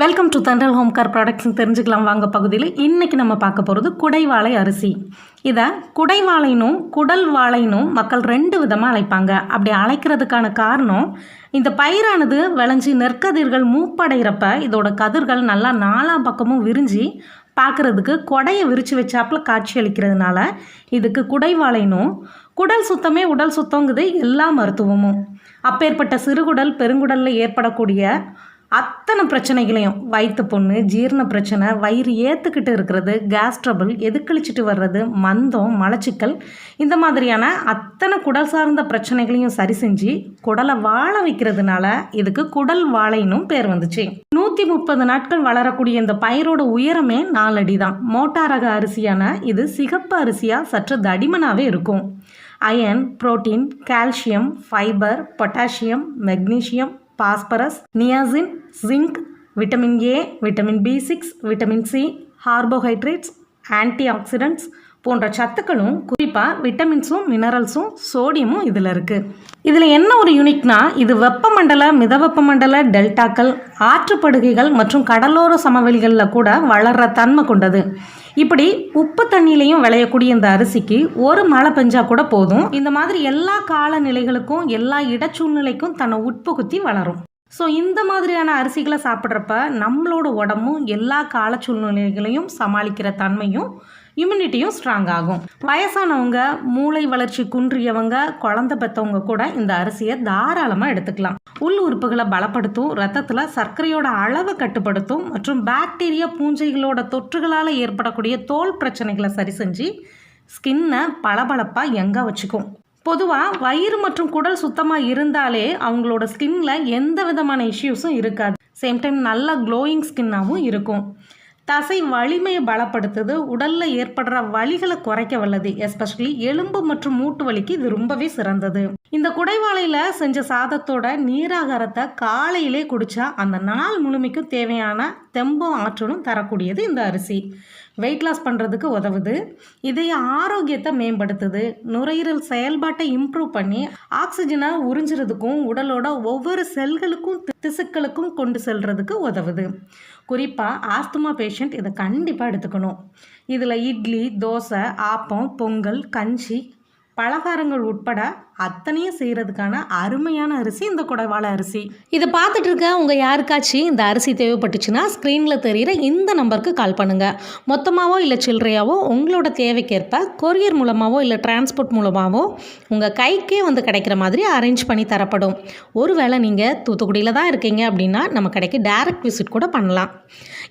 Welcome to Thandal home car products தெரிஞ்சுக்கலாம் வாங்க பகுதியில். இன்றைக்கி நம்ம பார்க்க போகிறது குடைவாழை அரிசி. இதை குடைவாழைனும் குடல் வாழைனும் மக்கள் ரெண்டு விதமாக அழைப்பாங்க. அப்படி அழைக்கிறதுக்கான காரணம் இந்த பயிரானது விளைஞ்சி நெற்கதிர்கள் மூப்படைகிறப்ப இதோட கதிர்கள் நல்லா நாலா பக்கமும் விரிஞ்சு பார்க்குறதுக்கு கொடையை விரித்து வச்சாப்பில் காட்சி அளிக்கிறதுனால இதுக்கு குடைவாழைனும் குடல் சுத்தமே உடல் சுத்தங்குது எல்லா மருத்துவமும். அப்பேற்பட்ட சிறுகுடல் பெருங்குடலில் ஏற்படக்கூடிய அத்தனை பிரச்சனைகளையும் வயிற்று புண்ணு ஜீரண பிரச்சனை வயிறு ஏற்றுக்கிட்டு இருக்கிறது கேஸ் ட்ரபிள் எதுக்கழிச்சிட்டு வர்றது மந்தம் மலச்சிக்கல் இந்த மாதிரியான அத்தனை குடல் சார்ந்த பிரச்சனைகளையும் சரி செஞ்சு குடலை வாழ வைக்கிறதுனால இதுக்கு குடல் வாழைனும் பேர் வந்துச்சு. நூற்றி முப்பது நாட்கள் வளரக்கூடிய இந்த பயிரோட உயரமே நாலடி தான் மோட்டாரக அரிசியான இது சிகப்பு அரிசியாக சற்று தடிமனாகவே இருக்கும். Iron protein calcium fibre potassium magnesium phosphorus niacin zinc vitamin A vitamin B six vitamin C carbohydrates antioxidants போன்ற சத்துக்களும் குறிப்பாக விட்டமின்ஸும் மினரல்ஸும் சோடியமும் இதில் இருக்குது இதில் என்ன ஒரு யூனிக்னா இது வெப்பமண்டல மிதவெப்பமண்டல டெல்டாக்கள் ஆற்றுப்படுகைகள் மற்றும் கடலோர சமவெளிகளில் கூட வளர்கிற தன்மை கொண்டது. இப்படி உப்பு தண்ணியிலையும் விளையக்கூடிய இந்த அரிசிக்கு ஒரு மழை பெஞ்சா கூட போதும். இந்த மாதிரி எல்லா காலநிலைகளுக்கும் எல்லா இடச்சூழ்நிலைக்கும் தன்னை உட்புகுத்தி வளரும். ஸோ இந்த மாதிரியான அரிசிகளை சாப்பிட்றப்ப நம்மளோட உடம்பும் எல்லா கால சூழ்நிலைகளையும் சமாளிக்கிற தன்மையும் இம்யூனிட்டியும் ஸ்ட்ராங் ஆகும். வயசானவங்க மூளை வளர்ச்சி குன்றியவங்க குழந்த பெற்றவங்க கூட இந்த அரிசியை தாராளமாக எடுத்துக்கலாம். உள் உறுப்புகளை பலப்படுத்தும் ரத்தத்தில் சர்க்கரையோட அளவை கட்டுப்படுத்தும் மற்றும் பாக்டீரியா பூஞ்சைகளோட தொற்றுகளால் ஏற்படக்கூடிய தோல் பிரச்சனைகளை சரி செஞ்சு ஸ்கின்னை பளபளப்பாக எங்கே வச்சுக்கும். பொதுவாக வயிறு மற்றும் குடல் சுத்தமாக இருந்தாலே அவங்களோட ஸ்கின்ல எந்த விதமான இஷ்யூஸும் இருக்காது. சேம் டைம் நல்ல க்ளோயிங் ஸ்கின்னாகவும் இருக்கும். தசை வலிமையை பலப்படுத்துது. உடலில் ஏற்படுற வலிகளை குறைக்க வல்லது. எஸ்பெஷலி எலும்பு மற்றும் மூட்டு வலிக்கு இது ரொம்பவே சிறந்தது. இந்த குடைவாளையில் செஞ்ச சாதத்தோட நீராகாரத்தை காலையிலே குடித்தா அந்த நாள் முழுமைக்கும் தேவையான தெம்பும் ஆற்றலும் தரக்கூடியது இந்த அரிசி. வெயிட் லாஸ் பண்ணுறதுக்கு உதவுது. இதய ஆரோக்கியத்தை மேம்படுத்துது. நுரையீரல் செயல்பாட்டை இம்ப்ரூவ் பண்ணி ஆக்சிஜனை உறிஞ்சுறதுக்கும் உடலோட ஒவ்வொரு செல்களுக்கும் திசுக்களுக்கும் கொண்டு செல்றதுக்கு உதவுது. குறிப்பாக ஆஸ்துமா பேஷண்ட் இதை கண்டிப்பாக எடுத்துக்கணும். இதில் இட்லி தோசை ஆப்பம் பொங்கல் கஞ்சி பலகாரங்கள் உட்பட அத்தனையும் செய்கிறதுக்கான அருமையான அரிசி இந்த குடைவாழை அரிசி. இதை பார்த்துட்டு இருக்க உங்கள் யாருக்காச்சும் இந்த அரிசி தேவைப்பட்டுச்சுன்னா ஸ்க்ரீனில் தெரிகிற இந்த நம்பருக்கு கால் பண்ணுங்கள் மொத்தமாகவோ இல்லை சில்லறையாவோ உங்களோட தேவைக்கேற்ப கொரியர் மூலமாகவோ இல்லை டிரான்ஸ்போர்ட் மூலமாகவோ உங்கள் கைக்கே வந்து கிடைக்கிற மாதிரி அரேஞ்ச் பண்ணி தரப்படும். ஒருவேளை நீங்கள் தூத்துக்குடியில் தான் இருக்கீங்க அப்படின்னா நம்ம கடைக்கு டைரக்ட் விசிட் கூட பண்ணலாம்.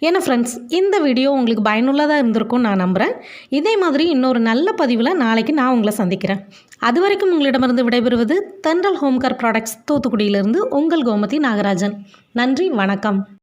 ஏன்னா ஃப்ரெண்ட்ஸ் இந்த வீடியோ உங்களுக்கு பயனுள்ளதாக இருந்திருக்கும் நான் நம்புகிறேன் இதே மாதிரி இன்னொரு நல்ல பதிவில் நாளைக்கு நான் உங்களை சந்திக்கிறேன். அது வரைக்கும் உங்களிடமிருந்து விடைபெறுவது தென்றல் ஹோம்கார் ப்ராடக்ட்ஸ் தூத்துக்குடியிலிருந்து உங்கள் கோமதி நாகராஜன். நன்றி வணக்கம்.